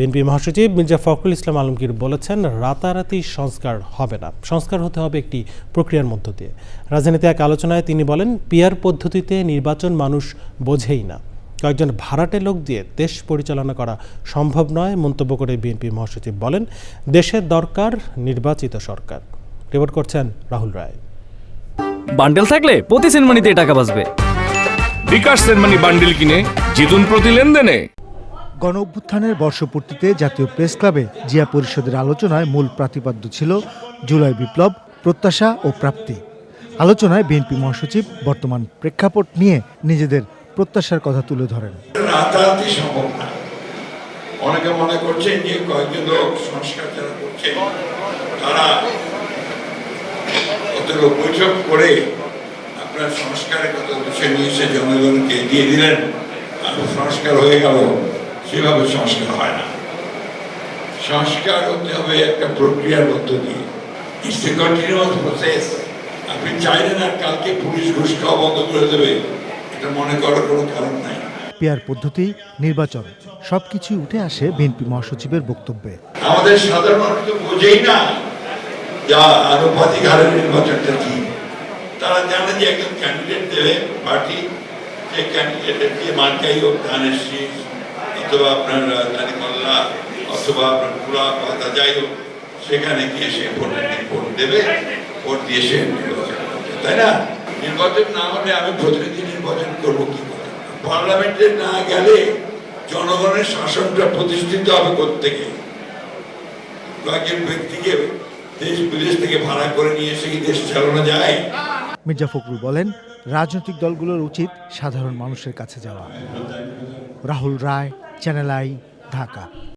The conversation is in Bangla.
বিএনপি মহাসচিব মির্জা ফখরুল ইসলাম আলমগীর বলেছেন রাতারাতি সংস্কার হবে না। সংস্কার হতে হবে একটি প্রক্রিয়ার মধ্য দিয়ে। রাজধানীতে এক আলোচনায় তিনি বলেন পিয়ার পদ্ধতিতে নির্বাচন মানুষ বোঝেই না। কয়েকজন ভাড়াটে লোক দিয়ে দেশ পরিচালনা করা সম্ভব নয় মন্তব্য করে বিএনপি মহাসচিব বলেন দেশের দরকার নির্বাচিত সরকার। রিপোর্ট করছেন রাহুল রায়। বান্ডেল থাকলে প্রতি সেনমানিতে টাকা বাঁচবে। বিকাশ সেনমানি বান্ডিল কিনে জিতুন প্রতি লেনদেনে। গণ অভ্যুত্থানের বর্ষপূর্তিতে জাতীয় প্রেস ক্লাবে জিয়া পরিষদের আলোচনায় মূল প্রাতিপাদ্য ছিল জুলাই বিপ্লব, প্রত্যাশা ও প্রাপ্তি। আলোচনায় বিএনপি মহাসচিব বর্তমান প্রেক্ষাপট নিয়ে নিজেদের প্রত্যাশার কথা তুলে ধরেন। অনেকে মনে যে কয়েকজন লোক সংস্কার যারা তারা বৈঠক করে আপনার সংস্কারের জনগণকে দিয়ে দিলেন। আর সংস্কার হয়ে গেল। সেভাবে সংস্কার হয় না? সংস্কার হতে হবে একটা প্রক্রিয়ার মধ্য দিয়ে। ইটস এ কন্টিনিউয়াস প্রসেস আপনি চাইলেন আর কালকে পুলিশ ঘুষ খাওয়া বন্ধ করে দেবে এটা মনে করার কোনো কারণ নাই। পেয়ার পদ্ধতি নির্বাচন সবকিছুই উঠে আসে বিএনপি মহাসচিবের বক্তব্যে। আমাদের সাধারণ মানুষ তো বোঝেই না যা আনুপাতিক হারের নির্বাচনটা কি। তারা জানে যে একজন ক্যান্ডিডেট দেবে পার্টি যে ক্যান্ডিডেটের দিয়ে মার্কাই হোক ধানের শীষ অথবা আপনার দানিমল্লা অথবা আপনার পুরা পাতা, যাই হোক, সেখানে গিয়ে সে ভোট ভোট দেবে, ভোট দিয়ে সে তাই না? নির্বাচন না হলে আমি প্রতিনিধি নির্বাচন করব কি করে? পার্লামেন্টে না গেলে জনগণের শাসনটা প্রতিষ্ঠিত হবে কোথেকে ব্যক্তিকে দেশ বিদেশ থেকে ভাড়া করে নিয়ে এসে দেশ চালানো যায়? মির্জা ফখরুল বলেন, রাজনৈতিক দলগুলোর উচিত সাধারণ মানুষের কাছে যাওয়া। Rahul Roy channel I Dhaka.